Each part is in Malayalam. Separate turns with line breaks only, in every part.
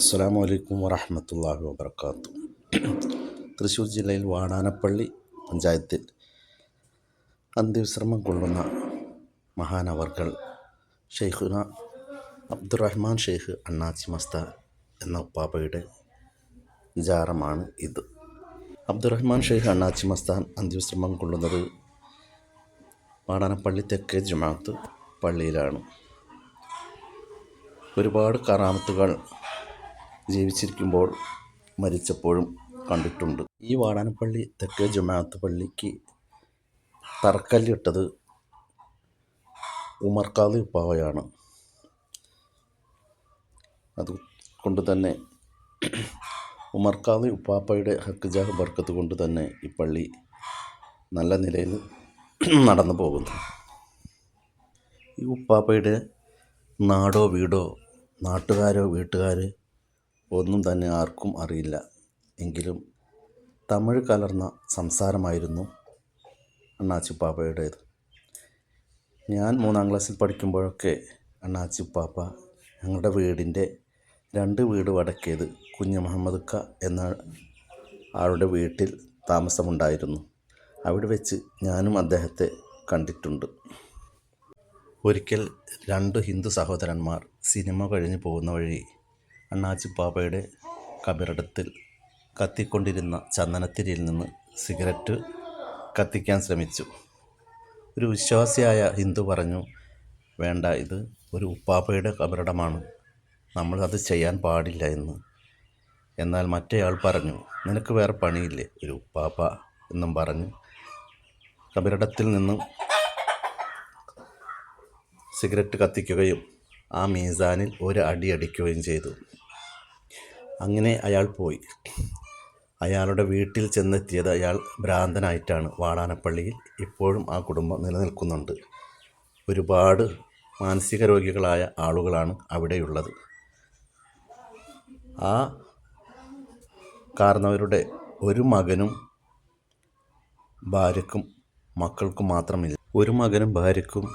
അസ്സാം വലൈക്കും വറഹമത്തല്ലാഹി വാബർക്കാത്തു തൃശ്ശൂർ ജില്ലയിൽ വാടാനപ്പള്ളി പഞ്ചായത്തിൽ അന്ത്യവിശ്രമം കൊള്ളുന്ന മഹാനവർകൾ ഷെയ്ഖുന അബ്ദുറഹ്മാൻ ഷെയ്ഖ് അണ്ണാച്ചി മസ്ത എന്ന ഉപ്പാപ്പയുടെ ജാറമാണ് ഇത്. അബ്ദുറഹ്മാൻ ഷെയ്ഖ് അണ്ണാച്ചി മസ്താൻ അന്ത്യവിശ്രമം കൊള്ളുന്നത് വാടാനപ്പള്ളി തെക്കേ ജുമാത്ത് പള്ളിയിലാണ്. ഒരുപാട് കറാമത്തുകൾ ജീവിച്ചിരിക്കുമ്പോൾ മരിച്ചപ്പോഴും കണ്ടിട്ടുണ്ട്. ഈ വാടാനപ്പള്ളി തെക്കേ ജുമാഅത്ത് പള്ളിക്ക് തറക്കല്ലിട്ടത് ഉമർ ഉമർക്കാദി ഉപ്പാവയാണ് അതുകൊണ്ട് തന്നെ ഉമർ ഉമർക്കാദി ഉപ്പാപ്പയുടെ ഹക്കുജാഹ് ബർക്കത്ത് കൊണ്ട് തന്നെ ഈ പള്ളി നല്ല നിലയിൽ നടന്നു പോകുന്നു. ഈ ഉപ്പാപ്പയുടെ നാടോ വീടോ നാട്ടുകാരോ വീട്ടുകാർ ഒന്നും തന്നെ ആർക്കും അറിയില്ല. എങ്കിലും തമിഴ് കലർന്ന സംസാരമായിരുന്നു അണ്ണാച്ചിപ്പാപ്പയുടേത്. ഞാൻ മൂന്നാം ക്ലാസ്സിൽ പഠിക്കുമ്പോഴൊക്കെ അണ്ണാച്ചിപ്പാപ്പ ഞങ്ങളുടെ വീടിന്റെ രണ്ട് വീട് വടക്കേത് കുഞ്ഞു മുഹമ്മദ് ക എന്ന ആളുടെ വീട്ടിൽ താമസമുണ്ടായിരുന്നു. അവിടെ വെച്ച് ഞാനും അദ്ദേഹത്തെ കണ്ടിട്ടുണ്ട്. ഒരിക്കൽ രണ്ട് ഹിന്ദു സഹോദരന്മാർ സിനിമ കഴിഞ്ഞ് പോകുന്ന വഴി അണ്ണാച്ചി പാപ്പയുടെ കബറിടത്തിൽ കത്തിക്കൊണ്ടിരുന്ന ചന്ദനത്തിരിയിൽ നിന്ന് സിഗരറ്റ് കത്തിക്കാൻ ശ്രമിച്ചു. ഒരു വിശ്വാസിയായ ഹിന്ദു പറഞ്ഞു വേണ്ട ഇത് ഒരു ഉപ്പാപ്പയുടെ കബറിടമാണ്. നമ്മൾ അത് ചെയ്യാൻ പാടില്ല എന്ന്. എന്നാൽ മറ്റേയാൾ പറഞ്ഞു നിനക്ക് വേറെ പണിയില്ലേ? ഒരു ഉപ്പാപ്പ എന്നും പറഞ്ഞു. കബറിടത്തിൽ നിന്നും സിഗരറ്റ് കത്തിക്കുകയും ആ മീസാനിൽ ഒരു അടി അടിക്കുകയും ചെയ്തു. അങ്ങനെ അയാൾ പോയി. അയാളുടെ വീട്ടിൽ ചെന്നെത്തിയത് അയാൾ ഭ്രാന്തനായിട്ടാണ്. വാടാനപ്പള്ളിയിൽ ഇപ്പോഴും ആ കുടുംബം നിലനിൽക്കുന്നുണ്ട്. ഒരുപാട് മാനസിക രോഗികളായ ആളുകളാണ് അവിടെയുള്ളത്. ആ കാരണവരുടെ ഒരു മകനും ഭാര്യക്കും മക്കൾക്കും മാത്രമില്ല. ഒരു മകനും ഭാര്യക്കും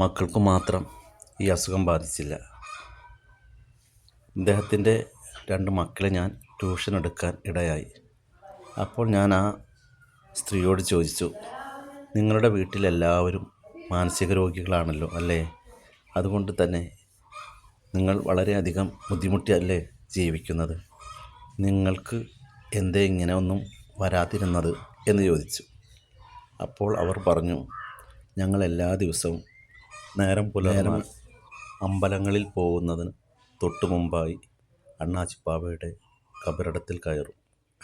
മക്കൾക്കും മാത്രം ഈ അസുഖം ബാധിച്ചില്ല. അദ്ദേഹത്തിന്റെ രണ്ട് മക്കളെ ഞാൻ ട്യൂഷൻ എടുക്കാൻ ഇടയായി. അപ്പോൾ ഞാൻ ആ സ്ത്രീയോട് ചോദിച്ചു നിങ്ങളുടെ വീട്ടിലെല്ലാവരും മാനസിക രോഗികളാണല്ലോ അല്ലേ? അതുകൊണ്ട് തന്നെ നിങ്ങൾ വളരെയധികം ബുദ്ധിമുട്ടിയല്ലേ ജീവിക്കുന്നത്? നിങ്ങൾക്ക് എന്തേ ഇങ്ങനെ ഒന്നും വരാതിരുന്നത്? എന്ന് ചോദിച്ചു. അപ്പോൾ അവർ പറഞ്ഞു ഞങ്ങൾ എല്ലാ ദിവസവും നേരം പുലർന്ന അമ്പലങ്ങളിൽ പോകുന്നതിന് തൊട്ടു മുമ്പായി അണ്ണാച്ചിപ്പാവയുടെ കബറിടത്തിൽ കയറും.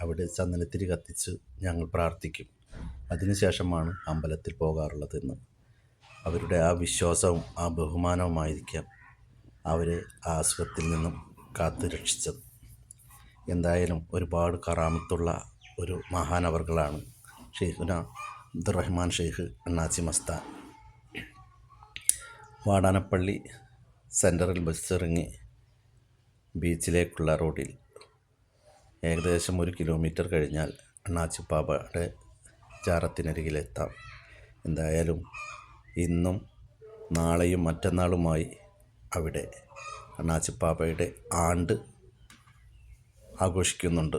അവിടെ ചന്ദനത്തിരി കത്തിച്ച് ഞങ്ങൾ പ്രാർത്ഥിക്കും. അതിനുശേഷമാണ് അമ്പലത്തിൽ പോകാറുള്ളതെന്ന്. അവരുടെ ആ വിശ്വാസവും ആ ബഹുമാനവുമായിരിക്കാം അവരെ ആ അസുഖത്തിൽ നിന്നും കാത്തു രക്ഷിച്ചത്. എന്തായാലും ഒരുപാട് കറാമത്തുള്ള ഒരു മഹാനവർകളാണ് ഷെയ്ഖുന അബ്ദുറഹ്മാൻ ഷെയ്ഖ് അണ്ണാച്ചി മസ്താൻ. വാടാനപ്പള്ളി സെന്ററിൽ ബസ് ഇറങ്ങി ബീച്ചിലേക്കുള്ള റോഡിൽ. ഏകദേശം ഒരു കിലോമീറ്റർ കഴിഞ്ഞാൽ അണ്ണാച്ചിപ്പാപ്പയുടെ ജാറത്തിനരികിലെത്താം. എന്തായാലും ഇന്നും നാളെയും മറ്റന്നാളുമായി അവിടെ അണ്ണാച്ചിപ്പാപ്പയുടെ ആണ്ട് ആഘോഷിക്കുന്നുണ്ട്.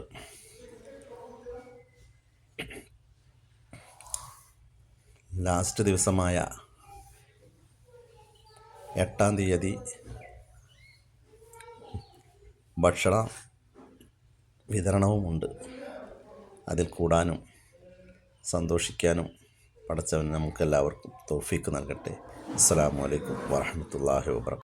ലാസ്റ്റ് ദിവസമായ എട്ടാം തീയതി ഭക്ഷണ വിതരണവുമുണ്ട്. അതിൽ കൂടാനും സന്തോഷിക്കാനും പടച്ചവൻ നമുക്കെല്ലാവർക്കും തോഫീക്ക് നൽകട്ടെ. അസ്സാം വലൈക്കും വാഹമത്തല്ലാഹി വാബർക്കാത്തു